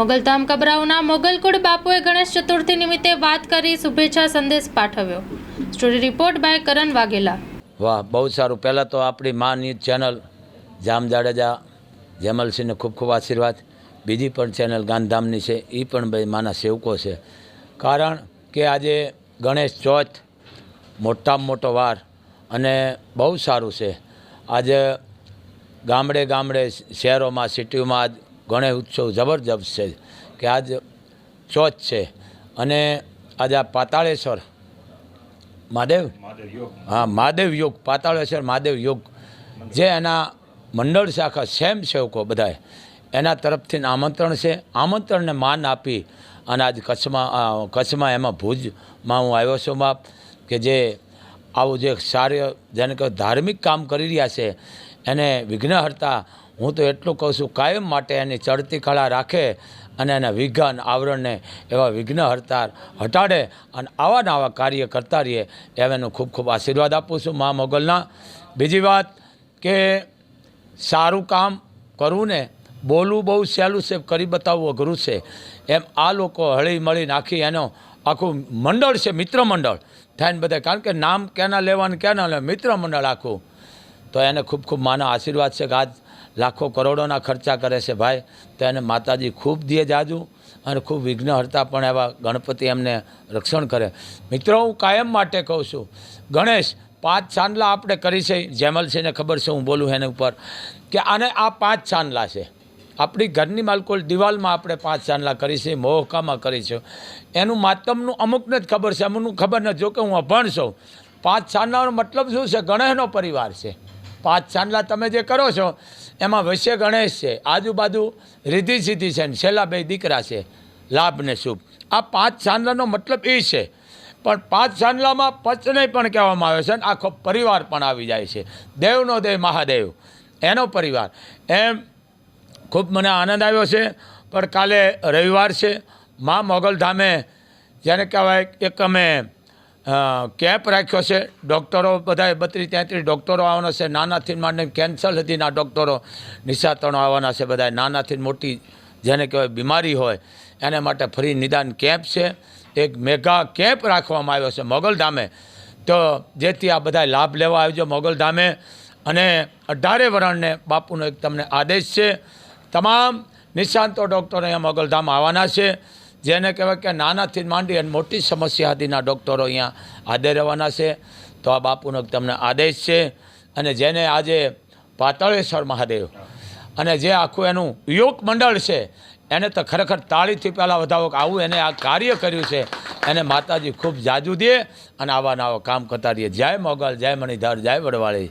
મોગલધામ કબરાઉના મોગલકુડ બાપુએ ગણેશ ચતુર્થી નિમિત્તે વાત કરી શુભેચ્છા સંદેશ પાઠવ્યો. Story report by Karan Vaghela. વાહ, બહુ સારું. પહેલાં તો આપણી મા ન્યૂઝ ચેનલ જામ જાડેજા, જેમલસિંહને ખૂબ ખૂબ આશીર્વાદ. બીજી પણ ચેનલ ગાંધામની છે એ પણ ભાઈ માના સેવકો છે. કારણ કે આજે ગણેશ ચોથ મોટામાં મોટો વાર અને બહુ સારું છે. આજે ગામડે ગામડે શહેરોમાં, સિટીઓમાં આજ ગણેશ ઉત્સવ જબરજસ્ત છે કે આજ ચોથ છે. અને આજે આ પાતાળેશ્વર મહાદેવ? હા મહાદેવ યોગ પાતાળેશ્વર મહાદેવ યોગ. જે એના મંડળ શાખા સેમ સેવકો બધાએ એના તરફથી આમંત્રણ છે. આમંત્રણને માન આપી અને આજ કચ્છમાં કચ્છમાં એમાં ભુજમાં હું આવ્યો છું બાપ કે જે આવું જે સારું જેને કહે ધાર્મિક કામ કરી રહ્યા છે એને વિઘ્નહર્તા હું તો એટલું કહું છું, કાયમ માટે એની ચડતી કળા રાખે અને એના વિઘ્ન આવરણને એવા વિઘ્ન હરતા હટાડે અને આવા નવા કાર્ય કરતા રહીએ એવાનું ખૂબ ખૂબ આશીર્વાદ આપું છું મા મોગલના. બીજી વાત કે સારું કામ કરવું ને બોલવું બહુ સહેલું છે, કરી બતાવવું અઘરું છે. એમ આ લોકો હળી મળી નાખી એનો આખું મંડળ છે, મિત્ર મંડળ. થાય ને બધા કારણ કે નામ ક્યાંના લેવાનું, ક્યાંના લેવા મિત્ર મંડળ આખું. તો એને ખૂબ ખૂબ માના આશીર્વાદ છે કે આજ લાખો કરોડોના ખર્ચા કરે છે ભાઈ. તો એને માતાજી ખૂબ દીએ જાજુ અને ખૂબ વિઘ્નહર્તા પણ એવા ગણપતિ એમને રક્ષણ કરે. મિત્રો, હું કાયમ માટે કહું છું, ગણેશ, પાંચ ચાંદલા આપણે કરી છે. જેમલસિંહને ખબર છે, હું બોલું એના ઉપર, કે આને આ પાંચ ચાંદલા છે. આપણી ઘરની માલકોલ દિવાલમાં આપણે પાંચ ચાંદલા કરી છે, મોહકામાં કરી છે. એનું માતમનું અમુકને જ ખબર છે, અમુકનું ખબર નથી. જો કે હું અભણ છું. પાંચ ચાંદલાનો મતલબ શું છે? ગણેશનો પરિવાર છે. પાંચ ચાંદલા તમે જે કરો છો એમાં વૈશ્ય ગણેશ છે. આજુબાજુ રીધિ સિદ્ધિ છે ને છેલ્લા બે દીકરા છે. લાભ ને શુભ. આ પાંચ સાંદલાનો મતલબ એ છે. પણ પાંચ સાંદલામાં પચને પણ કહેવામાં આવે છે ને આખો પરિવાર પણ આવી જાય છે. દેવનો દેવ મહાદેવ. એનો પરિવાર. એમ ખૂબ મને આનંદ આવ્યો છે. પણ કાલે રવિવાર છે. મા મોગલધામે, જેને કહેવાય એક અમે કેમ્પ રાખ્યો છે. ડૉક્ટરો બધાએ બત્રીસ તેત્રીસ ડૉક્ટરો આવવાના છે. નાનાથી માંડીને કેન્સર સુધીના ડૉક્ટરો નિશાતણો આવવાના છે બધા નાનાથી મોટી જેને કહેવાય બીમારી હોય, એને માટે ફરી નિદાન કેમ્પ છે. એક મેગા કેમ્પ રાખવામાં આવ્યો છે મોગલધામે તો જેથી આ બધા લાભ લેવા આવજો મોગલધામે અને અઢારે વરણને બાપુનો એક તમને આદેશ છે. તમામ નિષ્ણાંતો ડૉક્ટરો અહીંયા મોગલધામ આવવાના છે. જેને કહેવાય કે નાનાથી માંડી અને મોટી સમસ્યા હતીના ડૉક્ટરો અહીંયા આદે રહેવાના છે. તો આ બાપુનો તમને આદેશ છે અને જેને આજે પાતાળેશ્વર મહાદેવ અને જે આખું એનું યોગ મંડળ છે, એને તો ખરેખર તાળીથી પહેલાં વધાવો આવું એને આ કાર્ય કર્યું છે. એને માતાજી ખૂબ જાજુ દે અને આવા નવા કામ કરતા રહીએ. જય મોગલ, જય મણિધર, જય વડવાળી.